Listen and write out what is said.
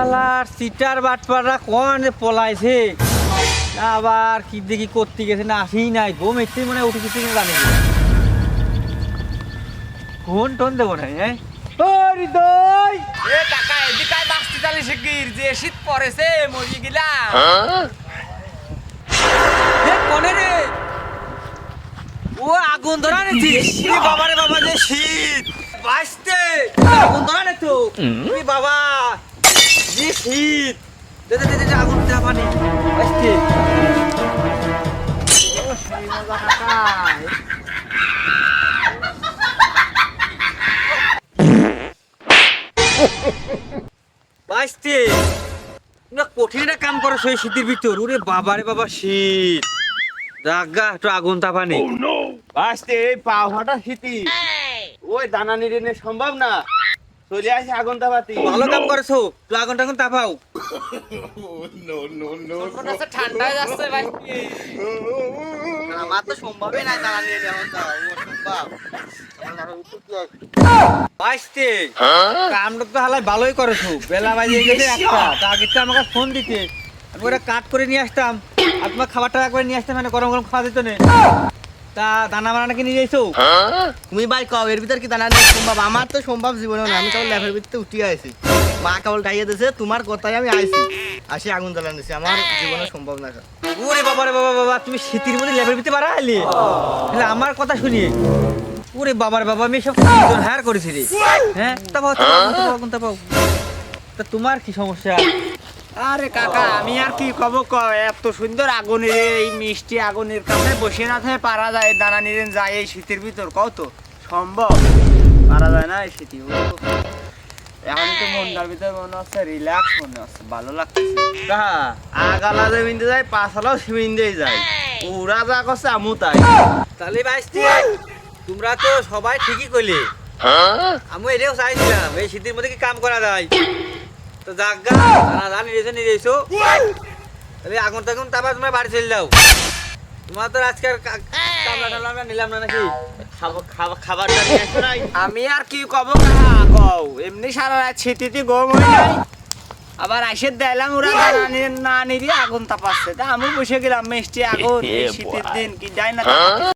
শালার সিটার বাটপাড়া কোন পলাইছে? আবার কি দেখি করতে গেছে না আসেই নাই। ঘুম এসেই মনে উঠে কিছু জানি। ফোন টোন দেবো না হ্যাঁ? হৃদয় এ বাঁচতে চালি শিগগির যে শীত পড়েছে মরি গেলাম কোনে রে? ও আগুন ধরা নেছি বাবা রে বাবা যে শীত। বাঁচতে। আগুন ধরা নে তো। বাবা। শীত। দে দে দে, দে দে, আগুন দে পানি। বাঁচতে না কঠিন একটা কাম করো সেই শীতের ভিতর। ওরে বাবা রে বাবা শীত। রাগা একটু আগুন তাপা নেই বাঁচতে এই পা ফাটা শীতি ওই দানা নিড়ে সম্ভব না। চলে আসে আগুন তাপাতি ভালো কাম করেছ তুই আগুন টাগুন তাপাও ঠান্ডা যাচ্ছে বাঁচতে আমার তো সম্ভবই নাই দাঁড়া নিয়ে যেমন কামটা তো হালাই ভালোই করেছ বেলা বাজিয়ে গেছে একটা তা আগে তো আমাকে ফোন দিতে। আমি ওটা কাট করে নিয়ে আসতাম আর তোমার খাবারটা একবার নিয়ে আসতাম মানে গরম গরম খাওয়া দিত না। তা দানা বানানা কি নিয়ে যাইছো তুমি ভাই কও এর ভিতর কি দানা নেই সম্ভব আমার তো সম্ভব জীবনে না। আমি কেবল ল্যাবের ভিতরে উঠিয়ে আইছি। মা কেবল ডাইয়ে দিয়েছে তোমার কথাই আমি আইছি। আসি আগুন জ্বালান দিছি। আমার জীবনে সম্ভব না ওরে বাবা রে বাবা বাবা তুমি শীতের মধ্যে লেবের ভিতরে বাড়া আলি তাহলে আমার কথা শুনিয়ে। ওরে বাবার বাবা আমি সব হায়ার করেছি রে। হ্যাঁ? তা পাও, তা পাও, তা পাও। তা তোমার কি সমস্যা? আরে কাকা আমি আর কি কব এত সুন্দর আগুনের এই মিষ্টি আগুনের কাছে বসে না থাকে পারা যায় দানা নিরেন যায় এই শীতের ভিতর কত সম্ভব? পারা যায় না এই শীতি এখন তো মনটার ভিতরে মনে হচ্ছে রিল্যাক্স মনে হচ্ছে ভালো লাগতেছে কাহা আগালা যে যায় যায়। ওরা যা করছে আমু তাই। তাহলে বাইসতে তোমরা তো সবাই ঠিকই কইলে। আমি এটাও চাইছিলাম এই শীতের মধ্যে কি কাম করা যায়? তো জাগা জানা জানি নিয়ে যাইছো। তাহলে আগুন তারপর তোমরা বাড়ি চলে যাও। তোমার তো আজকের কা- কামলা টামলা আমরা নিলাম না নাকি? খাবার আমি আর কি কব কও এমনি সারা রাত শীতিতে গরম হয়ে যায় আবার আসে দিলাম ওরা না নিয়ে আগুন তাপাচ্ছে। তা আমি বসে গেলাম মিষ্টি আগুন শীতের দিন কি যায় না?